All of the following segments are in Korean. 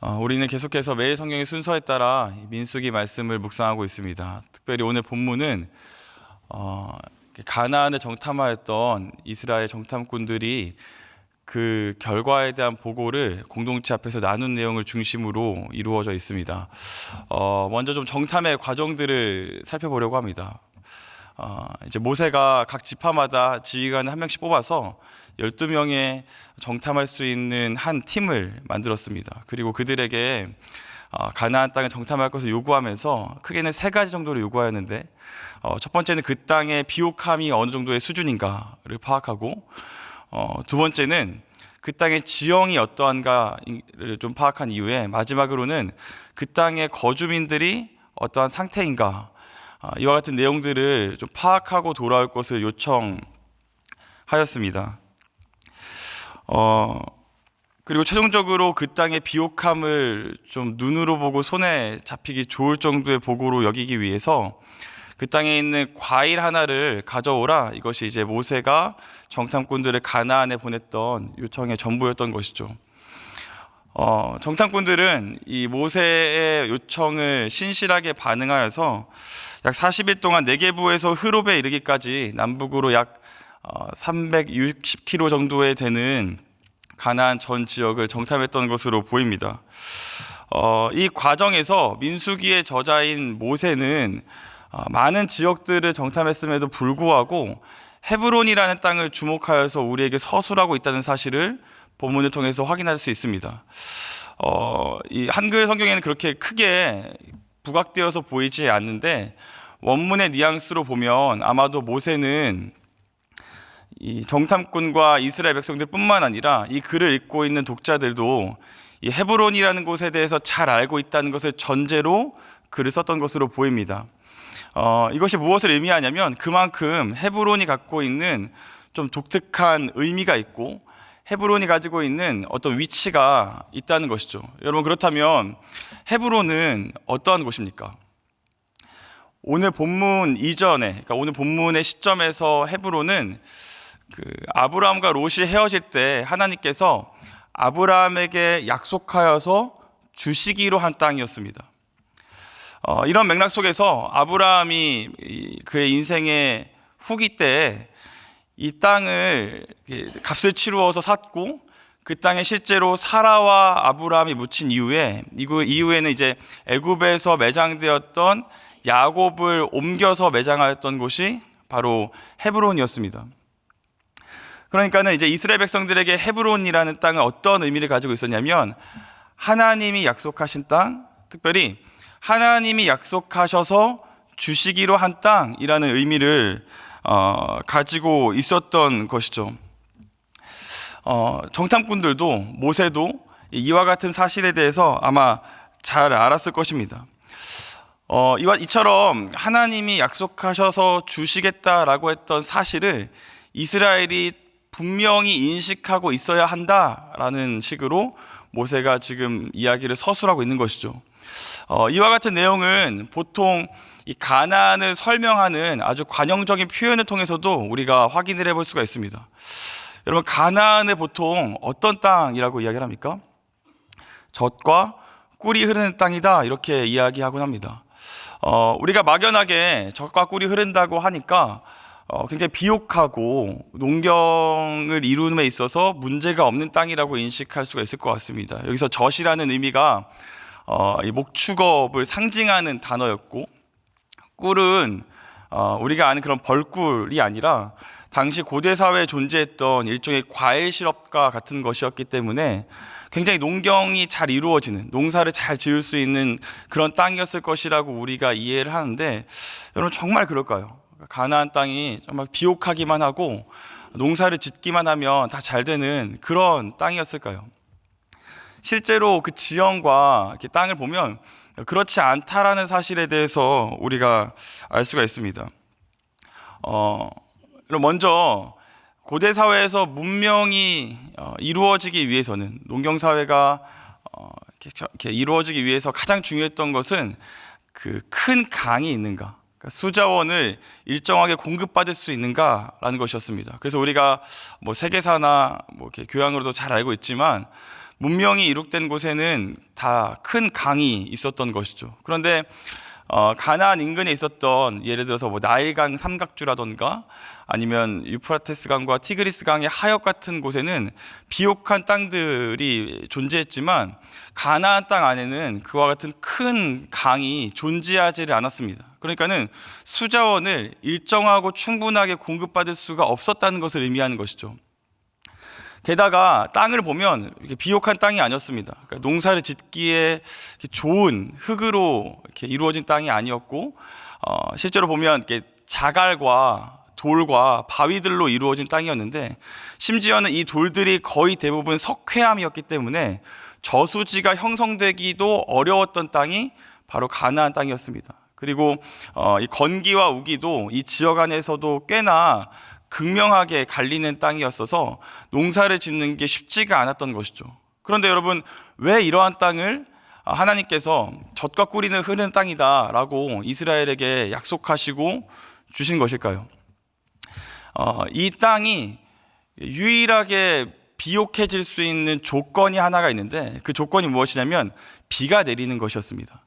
어, 우리는 계속해서 매일 성경의 순서에 따라 이 민수기 말씀을 묵상하고 있습니다. 특별히 오늘 본문은 어, 가나안을 정탐하였던 이스라엘 정탐꾼들이 그 결과에 대한 보고를 공동체 앞에서 나눈 내용을 중심으로 이루어져 있습니다. 어, 먼저 좀 정탐의 과정들을 살펴보려고 합니다. 어, 이제 모세가 각 지파마다 지휘관을 한 명씩 뽑아서 12명의 정탐할 수 있는 한 팀을 만들었습니다. 그리고 그들에게 어, 가나안 땅을 정탐할 것을 요구하면서 크게는 세 가지 정도로 요구하였는데 어, 첫 번째는 그 땅의 비옥함이 어느 정도의 수준인가를 파악하고 어, 두 번째는 그 땅의 지형이 어떠한가를 좀 파악한 이후에 마지막으로는 그 땅의 거주민들이 어떠한 상태인가 아, 이와 같은 내용들을 좀 파악하고 돌아올 것을 요청하였습니다. 어, 그리고 최종적으로 그 땅의 비옥함을 좀 눈으로 보고 손에 잡히기 좋을 정도의 보고로 여기기 위해서 그 땅에 있는 과일 하나를 가져오라 이것이 이제 모세가 정탐꾼들을 가나안에 보냈던 요청의 전부였던 것이죠. 어, 정탐꾼들은 이 모세의 요청을 신실하게 반응하여서 약 40일 동안 네게부에서 흐롭에 이르기까지 남북으로 약 어, 360km 정도에 되는 가나안 전 지역을 정탐했던 것으로 보입니다. 어, 이 과정에서 민수기의 저자인 모세는 어, 많은 지역들을 정탐했음에도 불구하고 헤브론이라는 땅을 주목하여서 우리에게 서술하고 있다는 사실을 본문을 통해서 확인할 수 있습니다. 어, 이 한글 성경에는 그렇게 크게 부각되어서 보이지 않는데 원문의 뉘앙스로 보면 아마도 모세는 이 정탐꾼과 이스라엘 백성들뿐만 아니라 이 글을 읽고 있는 독자들도 이 헤브론이라는 곳에 대해서 잘 알고 있다는 것을 전제로 글을 썼던 것으로 보입니다. 어, 이것이 무엇을 의미하냐면 그만큼 헤브론이 갖고 있는 좀 독특한 의미가 있고 헤브론이 가지고 있는 어떤 위치가 있다는 것이죠. 여러분 그렇다면 헤브론은 어떠한 곳입니까? 오늘 본문 이전에, 그러니까 오늘 본문의 시점에서 헤브론은 그 아브라함과 롯이 헤어질 때 하나님께서 아브라함에게 약속하여서 주시기로 한 땅이었습니다. 어, 이런 맥락 속에서 아브라함이 그의 인생의 후기 때이 땅을 값을 치루어서 샀고 그 땅에 실제로 사라와 아브라함이 묻힌 이후에 이후 이후에는 이제 애굽에서 매장되었던 야곱을 옮겨서 매장하였던 곳이 바로 헤브론이었습니다. 그러니까는 이제 이스라엘 백성들에게 헤브론이라는 땅은 어떤 의미를 가지고 있었냐면 하나님이 약속하신 땅, 특별히 하나님이 약속하셔서 주시기로 한 땅이라는 의미를 어, 가지고 있었던 것이죠. 어, 정탐꾼들도 모세도 이와 같은 사실에 대해서 아마 잘 알았을 것입니다. 어, 이와 이처럼 하나님이 약속하셔서 주시겠다라고 했던 사실을 이스라엘이 분명히 인식하고 있어야 한다라는 식으로 모세가 지금 이야기를 서술하고 있는 것이죠. 어, 이와 같은 내용은 보통 이 가난을 설명하는 아주 관용적인 표현을 통해서도 우리가 확인을 해볼 수가 있습니다. 여러분 가나안을 보통 어떤 땅이라고 이야기를 합니까? 젖과 꿀이 흐르는 땅이다 이렇게 이야기하곤 합니다. 어, 우리가 막연하게 젖과 꿀이 흐른다고 하니까 어, 굉장히 비옥하고 농경을 이루는 데 있어서 문제가 없는 땅이라고 인식할 수가 있을 것 같습니다. 여기서 젖이라는 의미가 어, 이 목축업을 상징하는 단어였고 꿀은 어, 우리가 아는 그런 벌꿀이 아니라 당시 고대 사회에 존재했던 일종의 과일 시럽과 같은 것이었기 때문에 굉장히 농경이 잘 이루어지는 농사를 잘 지을 수 있는 그런 땅이었을 것이라고 우리가 이해를 하는데 여러분 정말 그럴까요? 가나안 땅이 정말 비옥하기만 하고 농사를 짓기만 하면 다 잘 되는 그런 땅이었을까요? 실제로 그 지형과 땅을 보면 그렇지 않다라는 사실에 대해서 우리가 알 수가 있습니다. 어, 먼저 고대 사회에서 문명이 어, 이루어지기 위해서는 농경 사회가 어, 이루어지기 위해서 가장 중요했던 것은 그 큰 강이 있는가, 그러니까 수자원을 일정하게 공급받을 수 있는가라는 것이었습니다. 그래서 우리가 뭐 세계사나 뭐 이렇게 교양으로도 잘 알고 있지만 문명이 이룩된 곳에는 다 큰 강이 있었던 것이죠. 그런데 어, 가나안 인근에 있었던 예를 들어서 뭐 나일강 삼각주라던가 아니면 유프라테스 강과 티그리스 강의 하역 같은 곳에는 비옥한 땅들이 존재했지만 가나안 땅 안에는 그와 같은 큰 강이 존재하지를 않았습니다. 그러니까는 수자원을 일정하고 충분하게 공급받을 수가 없었다는 것을 의미하는 것이죠. 게다가 땅을 보면 이렇게 비옥한 땅이 아니었습니다. 그러니까 농사를 짓기에 좋은 흙으로 이렇게 이루어진 땅이 아니었고, 어, 실제로 보면 이렇게 자갈과 돌과 바위들로 이루어진 땅이었는데, 심지어는 이 돌들이 거의 대부분 석회암이었기 때문에 저수지가 형성되기도 어려웠던 땅이 바로 가나안 땅이었습니다. 그리고 어, 이 건기와 우기도 이 지역 안에서도 꽤나 극명하게 갈리는 땅이었어서 농사를 짓는 게 쉽지가 않았던 것이죠. 그런데 여러분 왜 이러한 땅을 하나님께서 젖과 꿀이는 흐르는 땅이다라고 이스라엘에게 약속하시고 주신 것일까요? 어, 이 땅이 유일하게 비옥해질 수 있는 조건이 하나가 있는데 그 조건이 무엇이냐면 비가 내리는 것이었습니다.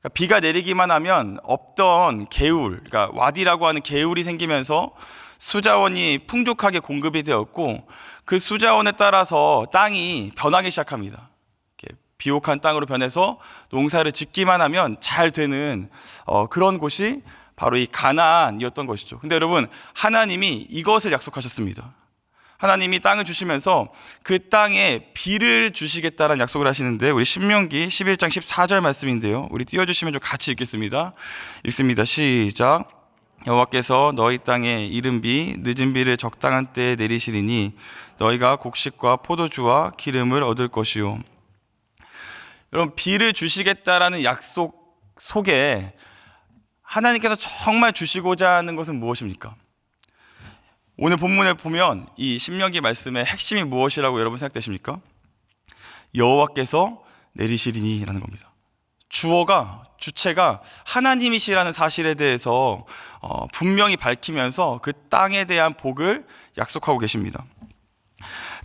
그러니까 비가 내리기만 하면 없던 개울, 그러니까 와디라고 하는 개울이 생기면서 수자원이 풍족하게 공급이 되었고 그 수자원에 따라서 땅이 변하기 시작합니다. 비옥한 땅으로 변해서 농사를 짓기만 하면 잘 되는 어, 그런 곳이 바로 이 가나안이었던 것이죠. 근데 여러분 하나님이 이것을 약속하셨습니다. 하나님이 땅을 주시면서 그 땅에 비를 주시겠다라는 약속을 하시는데 우리 신명기 11장 14절 말씀인데요. 우리 띄워 주시면 좀 같이 읽겠습니다. 읽습니다. 시작. 여호와께서 너희 땅에 이른 비 늦은 비를 적당한 때에 내리시리니 너희가 곡식과 포도주와 기름을 얻을 것이요. 여러분 비를 주시겠다라는 약속 속에 하나님께서 정말 주시고자 하는 것은 무엇입니까? 오늘 본문에 보면 이 신명기 말씀의 핵심이 무엇이라고 여러분 생각되십니까? 여호와께서 내리시리니라는 겁니다. 주어가 주체가 하나님이시라는 사실에 대해서 어, 분명히 밝히면서 그 땅에 대한 복을 약속하고 계십니다.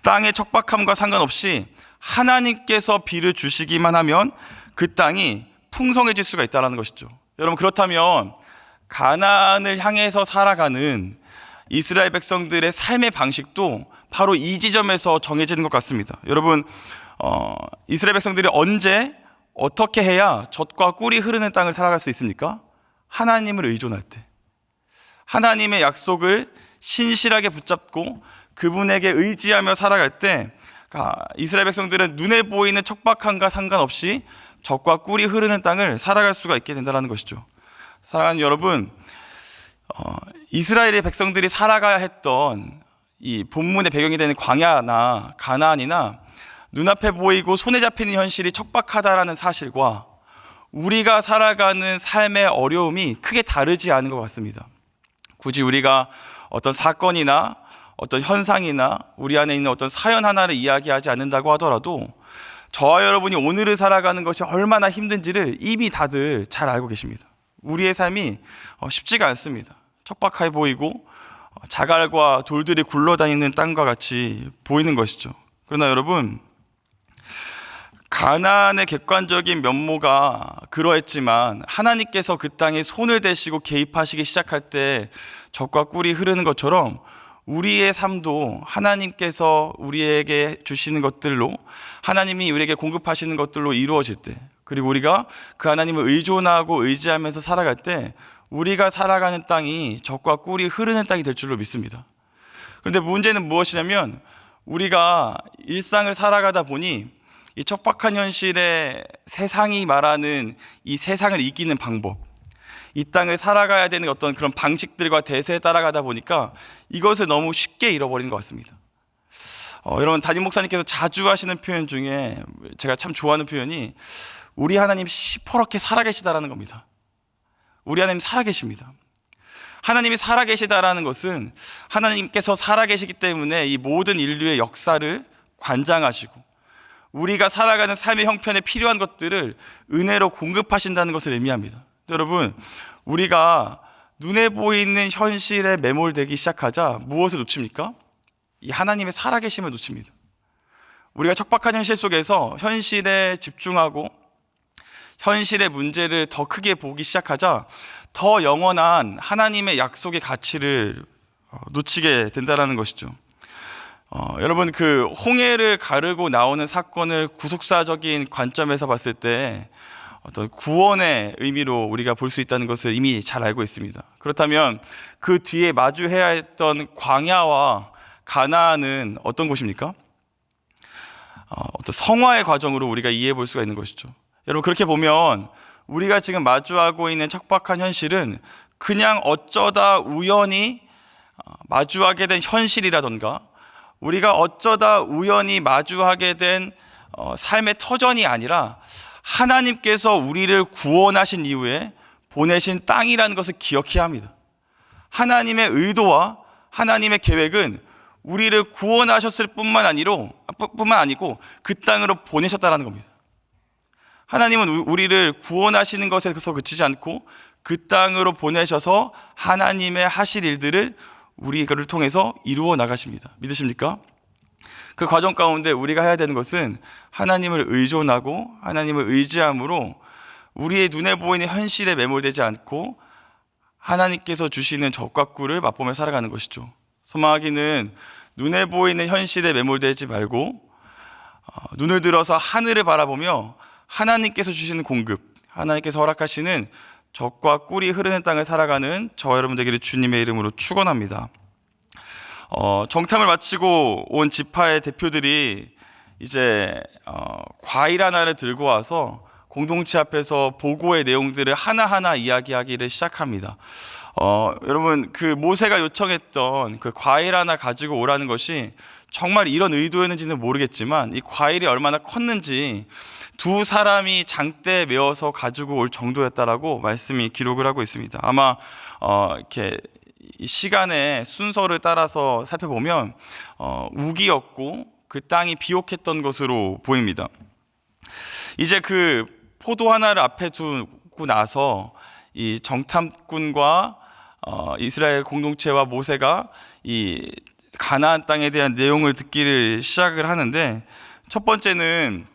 땅의 척박함과 상관없이 하나님께서 비를 주시기만 하면 그 땅이 풍성해질 수가 있다는 것이죠. 여러분 그렇다면 가나안을 향해서 살아가는 이스라엘 백성들의 삶의 방식도 바로 이 지점에서 정해지는 것 같습니다. 여러분, 어, 이스라엘 백성들이 언제 어떻게 해야 젖과 꿀이 흐르는 땅을 살아갈 수 있습니까? 하나님을 의존할 때. 하나님의 약속을 신실하게 붙잡고 그분에게 의지하며 살아갈 때 이스라엘 백성들은 눈에 보이는 척박함과 상관없이 젖과 꿀이 흐르는 땅을 살아갈 수가 있게 된다는 것이죠. 사랑하는 여러분, 어, 이스라엘의 백성들이 살아가야 했던 이 본문의 배경이 되는 광야나 가나안이나 눈앞에 보이고 손에 잡히는 현실이 척박하다라는 사실과 우리가 살아가는 삶의 어려움이 크게 다르지 않은 것 같습니다. 굳이 우리가 어떤 사건이나 어떤 현상이나 우리 안에 있는 어떤 사연 하나를 이야기하지 않는다고 하더라도 저와 여러분이 오늘을 살아가는 것이 얼마나 힘든지를 이미 다들 잘 알고 계십니다. 우리의 삶이 어, 쉽지가 않습니다. 척박해 보이고 어, 자갈과 돌들이 굴러다니는 땅과 같이 보이는 것이죠. 그러나 여러분 가나안의 객관적인 면모가 그러했지만 하나님께서 그 땅에 손을 대시고 개입하시기 시작할 때 적과 꿀이 흐르는 것처럼 우리의 삶도 하나님께서 우리에게 주시는 것들로 하나님이 우리에게 공급하시는 것들로 이루어질 때 그리고 우리가 그 하나님을 의존하고 의지하면서 살아갈 때 우리가 살아가는 땅이 적과 꿀이 흐르는 땅이 될 줄로 믿습니다. 그런데 문제는 무엇이냐면 우리가 일상을 살아가다 보니 이 척박한 현실에 세상이 말하는 이 세상을 이기는 방법, 이 땅을 살아가야 되는 어떤 그런 방식들과 대세에 따라가다 보니까 이것을 너무 쉽게 잃어버리는 것 같습니다. 어, 여러분 담임 목사님께서 자주 하시는 표현 중에 제가 참 좋아하는 표현이 우리 하나님 시퍼렇게 살아계시다라는 겁니다. 우리 하나님 살아계십니다. 하나님이 살아계시다라는 것은 하나님께서 살아계시기 때문에 이 모든 인류의 역사를 관장하시고 우리가 살아가는 삶의 형편에 필요한 것들을 은혜로 공급하신다는 것을 의미합니다. 여러분, 우리가 눈에 보이는 현실에 매몰되기 시작하자 무엇을 놓칩니까? 이 하나님의 살아계심을 놓칩니다. 우리가 척박한 현실 속에서 현실에 집중하고 현실의 문제를 더 크게 보기 시작하자 더 영원한 하나님의 약속의 가치를 어, 놓치게 된다라는 것이죠. 어, 여러분 그 홍해를 가르고 나오는 사건을 구속사적인 관점에서 봤을 때 어떤 구원의 의미로 우리가 볼 수 있다는 것을 이미 잘 알고 있습니다. 그렇다면 그 뒤에 마주해야 했던 광야와 가나안은 어떤 곳입니까? 어, 어떤 성화의 과정으로 우리가 이해해 볼 수가 있는 것이죠. 여러분 그렇게 보면 우리가 지금 마주하고 있는 척박한 현실은 그냥 어쩌다 우연히 어, 마주하게 된 현실이라던가 우리가 어쩌다 우연히 마주하게 된 어, 삶의 터전이 아니라 하나님께서 우리를 구원하신 이후에 보내신 땅이라는 것을 기억해야 합니다. 하나님의 의도와 하나님의 계획은 우리를 구원하셨을 뿐만 아니로 뿐만 아니고 그 땅으로 보내셨다라는 겁니다. 하나님은 우- 우리를 구원하시는 것에서 그치지 않고 그 땅으로 보내셔서 하나님의 하실 일들을 우리를 통해서 이루어 나가십니다. 믿으십니까? 그 과정 가운데 우리가 해야 되는 것은 하나님을 의존하고 하나님을 의지함으로 우리의 눈에 보이는 현실에 매몰되지 않고 하나님께서 주시는 적과 꿀을 맛보며 살아가는 것이죠. 소망하기는 눈에 보이는 현실에 매몰되지 말고 어, 눈을 들어서 하늘을 바라보며 하나님께서 주시는 공급, 하나님께서 허락하시는 적과 꿀이 흐르는 땅을 살아가는 저 여러분 되기를 주님의 이름으로 축원합니다. 어, 정탐을 마치고 온 지파의 대표들이 이제 어, 과일 하나를 들고 와서 공동체 앞에서 보고의 내용들을 하나하나 이야기하기를 시작합니다. 어, 여러분 그 모세가 요청했던 그 과일 하나 가지고 오라는 것이 정말 이런 의도였는지는 모르겠지만 이 과일이 얼마나 컸는지 두 사람이 장대에 메어서 가지고 올 정도였다라고 말씀이 기록을 하고 있습니다. 아마 어, 이렇게 이 시간의 순서를 따라서 살펴보면 어, 우기였고 그 땅이 비옥했던 것으로 보입니다. 이제 그 포도 하나를 앞에 두고 나서 이 정탐꾼과 어, 이스라엘 공동체와 모세가 이 가나안 땅에 대한 내용을 듣기를 시작을 하는데 첫 번째는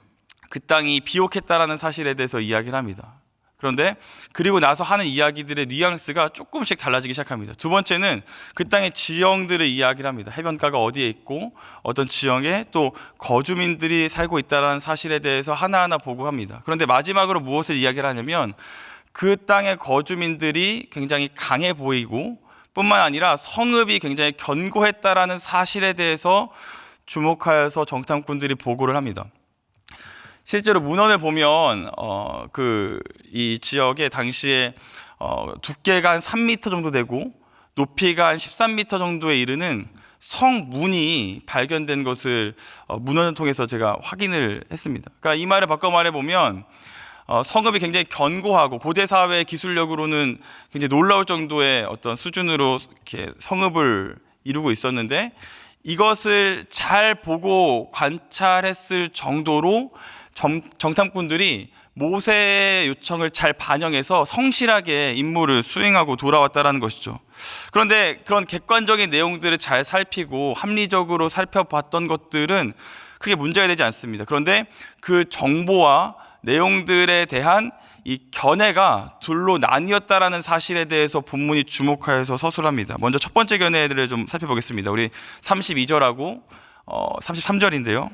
그 땅이 비옥했다라는 사실에 대해서 이야기를 합니다. 그런데 그리고 나서 하는 이야기들의 뉘앙스가 조금씩 달라지기 시작합니다. 두 번째는 그 땅의 지형들을 이야기를 합니다. 해변가가 어디에 있고 어떤 지형에 또 거주민들이 살고 있다는 사실에 대해서 하나하나 보고합니다. 그런데 마지막으로 무엇을 이야기를 하냐면 그 땅의 거주민들이 굉장히 강해 보이고 뿐만 아니라 성읍이 굉장히 견고했다라는 사실에 대해서 주목하여서 정탐꾼들이 보고를 합니다. 실제로 문헌을 보면 어, 그 이 지역에 당시에 어, 두께가 한 3m 정도 되고 높이가 한 13m 정도에 이르는 성문이 발견된 것을 어, 문헌을 통해서 제가 확인을 했습니다. 그러니까 이 말을 바꿔 말해 보면 어, 성읍이 굉장히 견고하고 고대 사회 기술력으로는 굉장히 놀라울 정도의 어떤 수준으로 이렇게 성읍을 이루고 있었는데 이것을 잘 보고 관찰했을 정도로 정, 정탐꾼들이 모세의 요청을 잘 반영해서 성실하게 임무를 수행하고 돌아왔다라는 것이죠. 그런데 그런 객관적인 내용들을 잘 살피고 합리적으로 살펴봤던 것들은 크게 문제가 되지 않습니다. 그런데 그 정보와 내용들에 대한 이 견해가 둘로 나뉘었다라는 사실에 대해서 본문이 주목하여서 서술합니다. 먼저 첫 번째 견해들을 좀 살펴보겠습니다. 우리 32절하고 어, 33절인데요.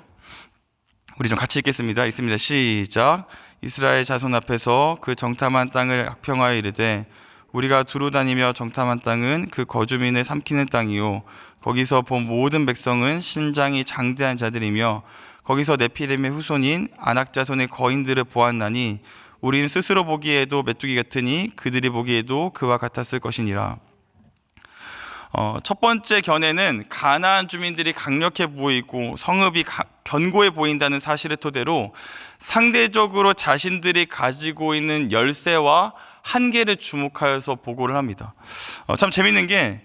우리 좀 같이 읽겠습니다. 있습니다. 시작. 이스라엘 자손 앞에서 그 정탐한 땅을 악평하여 이르되 우리가 두루 다니며 정탐한 땅은 그 거주민을 삼키는 땅이요 거기서 본 모든 백성은 신장이 장대한 자들이며 거기서 네피림의 후손인 아낙 자손의 거인들을 보았나니 우리는 스스로 보기에도 메뚜기 같으니 그들이 보기에도 그와 같았을 것이니라. 어, 첫 번째 견해는 가나안 주민들이 강력해 보이고 성읍이 가- 견고해 보인다는 사실을 토대로 상대적으로 자신들이 가지고 있는 열쇠와 한계를 주목하여서 보고를 합니다. 어, 참 재밌는 게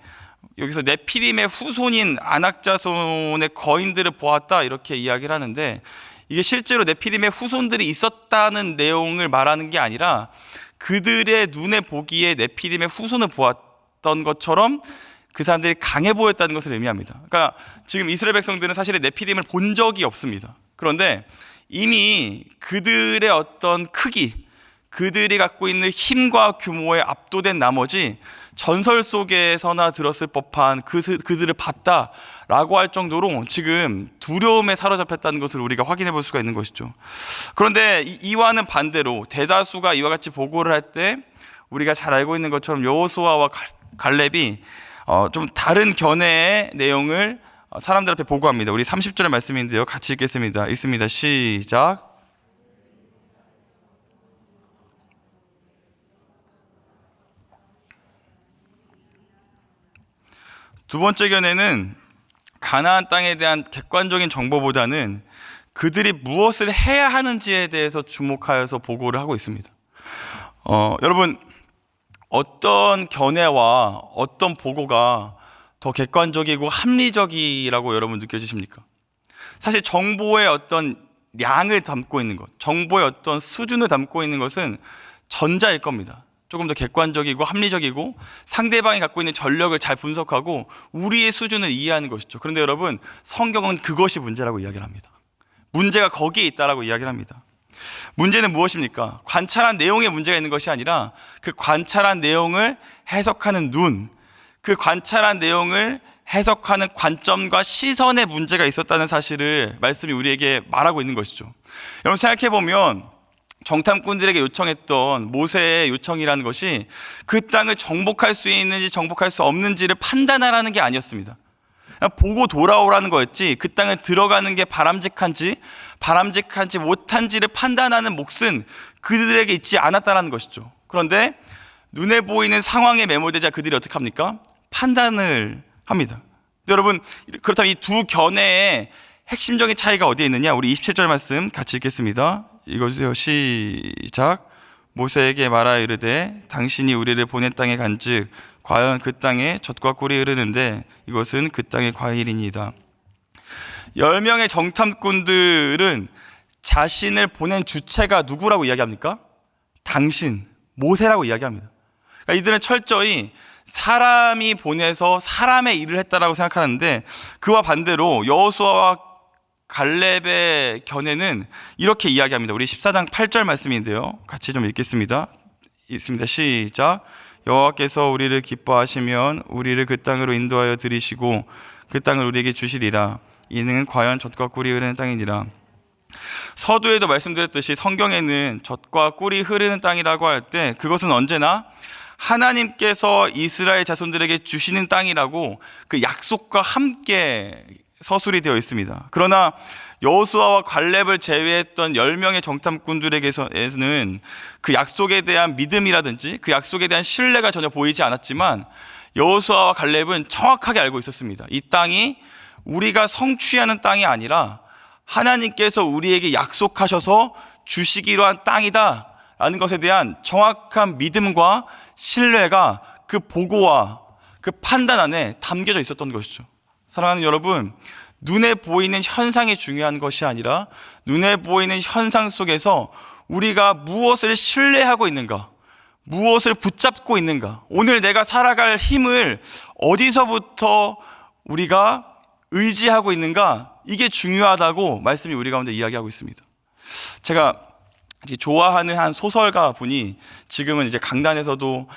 여기서 네피림의 후손인 아낙자손의 거인들을 보았다 이렇게 이야기를 하는데 이게 실제로 네피림의 후손들이 있었다는 내용을 말하는 게 아니라 그들의 눈에 보기에 네피림의 후손을 보았던 것처럼 그 사람들이 강해 보였다는 것을 의미합니다. 그러니까 지금 이스라엘 백성들은 사실 네피림을 본 적이 없습니다. 그런데 이미 그들의 어떤 크기, 그들이 갖고 있는 힘과 규모에 압도된 나머지 전설 속에서나 들었을 법한 그, 그들을 봤다라고 할 정도로 지금 두려움에 사로잡혔다는 것을 우리가 확인해 볼 수가 있는 것이죠. 그런데 이- 이와는 반대로 대다수가 이와 같이 보고를 할 때 우리가 잘 알고 있는 것처럼 여호수아와 갈- 갈렙이 어, 좀 다른 견해의 내용을 어, 사람들 앞에 보고합니다. 우리 30절의 말씀인데요. 같이 읽겠습니다. 읽습니다. 시작. 두 번째 견해는 가나안 땅에 대한 객관적인 정보보다는 그들이 무엇을 해야 하는지에 대해서 주목하여서 보고를 하고 있습니다. 어, 여러분 어떤 견해와 어떤 보고가 더 객관적이고 합리적이라고 여러분 느껴지십니까? 사실 정보의 어떤 양을 담고 있는 것, 정보의 어떤 수준을 담고 있는 것은 전자일 겁니다. 조금 더 객관적이고 합리적이고 상대방이 갖고 있는 전력을 잘 분석하고 우리의 수준을 이해하는 것이죠. 그런데 여러분, 성경은 그것이 문제라고 이야기를 합니다. 문제가 거기에 있다라고 이야기를 합니다. 문제는 무엇입니까? 관찰한 내용에 문제가 있는 것이 아니라 그 관찰한 내용을 해석하는 눈, 그 관찰한 내용을 해석하는 관점과 시선에 문제가 있었다는 사실을 말씀이 우리에게 말하고 있는 것이죠. 여러분 생각해 보면 정탐꾼들에게 요청했던 모세의 요청이라는 것이 그 땅을 정복할 수 있는지 정복할 수 없는지를 판단하라는 게 아니었습니다. 보고 돌아오라는 거였지 그 땅에 들어가는 게 바람직한지 바람직한지 못한지를 판단하는 몫은 그들에게 있지 않았다라는 것이죠. 그런데 눈에 보이는 상황에 매몰되자 그들이 어떻게 합니까? 판단을 합니다. 여러분 그렇다면 이 두 견해의 핵심적인 차이가 어디에 있느냐? 우리 27절 말씀 같이 읽겠습니다. 읽어주세요. 시작. 모세에게 말하 이르되 당신이 우리를 보낸 땅에 간즉 과연 그 땅에 젖과 꿀이 흐르는데 이것은 그 땅의 과일이니이다. 열 명의 정탐꾼들은 자신을 보낸 주체가 누구라고 이야기합니까? 당신, 모세라고 이야기합니다. 그러니까 이들은 철저히 사람이 보내서 사람의 일을 했다라고 생각하는데 그와 반대로 여호수아와 갈렙의 견해는 이렇게 이야기합니다. 우리 14장 8절 말씀인데요. 같이 좀 읽겠습니다. 읽습니다. 시작. 여호와께서 우리를 기뻐하시면 우리를 그 땅으로 인도하여 들이시고 그 땅을 우리에게 주시리라. 이는 과연 젖과 꿀이 흐르는 땅이니라. 서두에도 말씀드렸듯이 성경에는 젖과 꿀이 흐르는 땅이라고 할 때 그것은 언제나 하나님께서 이스라엘 자손들에게 주시는 땅이라고 그 약속과 함께 서술이 되어 있습니다. 그러나 여호수아와 갈렙을 제외했던 10명의 정탐꾼들에게서는 그 약속에 대한 믿음이라든지 그 약속에 대한 신뢰가 전혀 보이지 않았지만 여호수아와 갈렙은 정확하게 알고 있었습니다. 이 땅이 우리가 성취하는 땅이 아니라 하나님께서 우리에게 약속하셔서 주시기로 한 땅이다. 라는 것에 대한 정확한 믿음과 신뢰가 그 보고와 그 판단 안에 담겨져 있었던 것이죠. 사랑하는 여러분, 눈에 보이는 현상이 중요한 것이 아니라 눈에 보이는 현상 속에서 우리가 무엇을 신뢰하고 있는가, 무엇을 붙잡고 있는가, 오늘 내가 살아갈 힘을 어디서부터 우리가 의지하고 있는가, 이게 중요하다고 말씀이 우리 가운데 이야기하고 있습니다. 제가 좋아하는 한 소설가 분이 지금은 이제 강단에서도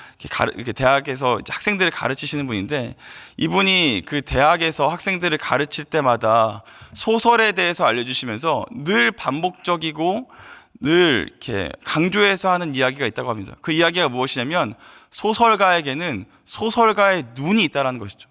이렇게, 대학에서 학생들을 가르치시는 분인데 이분이 그 대학에서 학생들을 가르칠 때마다 소설에 대해서 알려주시면서 늘 반복적이고 늘 이렇게 강조해서 하는 이야기가 있다고 합니다. 그 이야기가 무엇이냐면 소설가에게는 소설가의 눈이 있다라는 것이죠.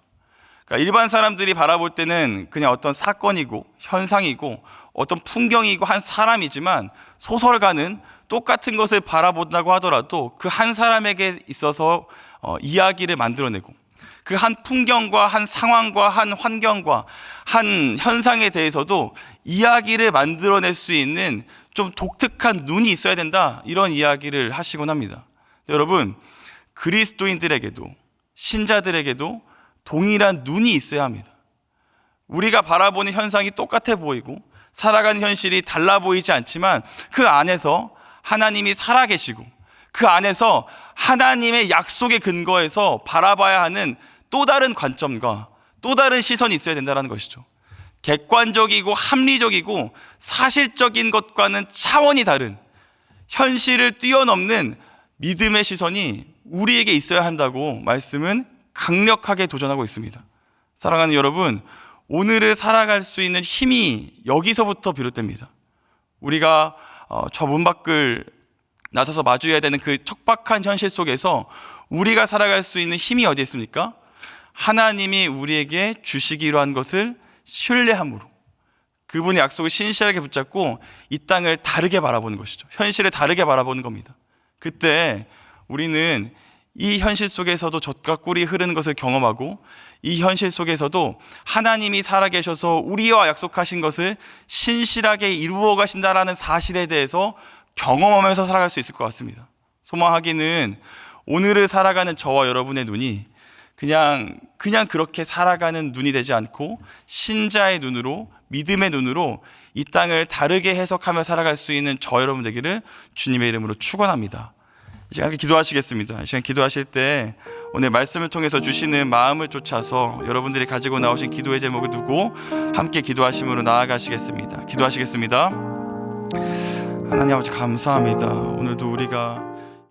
그러니까 일반 사람들이 바라볼 때는 그냥 어떤 사건이고 현상이고 어떤 풍경이고 한 사람이지만 소설가는 똑같은 것을 바라본다고 하더라도 그 한 사람에게 있어서 어, 이야기를 만들어내고 그 한 풍경과 한 상황과 한 환경과 한 현상에 대해서도 이야기를 만들어낼 수 있는 좀 독특한 눈이 있어야 된다 이런 이야기를 하시곤 합니다. 여러분 그리스도인들에게도 신자들에게도 동일한 눈이 있어야 합니다. 우리가 바라보는 현상이 똑같아 보이고 살아가는 현실이 달라 보이지 않지만 그 안에서 하나님이 살아계시고 그 안에서 하나님의 약속의 근거에서 바라봐야 하는 또 다른 관점과 또 다른 시선이 있어야 된다는 것이죠. 객관적이고 합리적이고 사실적인 것과는 차원이 다른 현실을 뛰어넘는 믿음의 시선이 우리에게 있어야 한다고 말씀은 강력하게 도전하고 있습니다. 사랑하는 여러분, 오늘을 살아갈 수 있는 힘이 여기서부터 비롯됩니다. 우리가 어, 저문 밖을 나서서 마주해야 되는 그 척박한 현실 속에서 우리가 살아갈 수 있는 힘이 어디 있습니까? 하나님이 우리에게 주시기로 한 것을 신뢰함으로 그분의 약속을 신실하게 붙잡고 이 땅을 다르게 바라보는 것이죠. 현실을 다르게 바라보는 겁니다. 그때 우리는 이 현실 속에서도 젖과 꿀이 흐르는 것을 경험하고 이 현실 속에서도 하나님이 살아계셔서 우리와 약속하신 것을 신실하게 이루어 가신다라는 사실에 대해서 경험하면서 살아갈 수 있을 것 같습니다. 소망하기는 오늘을 살아가는 저와 여러분의 눈이 그냥 그냥 그렇게 살아가는 눈이 되지 않고 신자의 눈으로 믿음의 눈으로 이 땅을 다르게 해석하며 살아갈 수 있는 저 여러분 되기를 주님의 이름으로 축원합니다. 이 시간 기도하시겠습니다. 이 시간 기도하실 때 오늘 말씀을 통해서 주시는 마음을 쫓아서 여러분들이 가지고 나오신 기도의 제목을 두고 함께 기도하심으로 나아가시겠습니다. 기도하시겠습니다. 하나님 아버지 감사합니다. 오늘도 우리가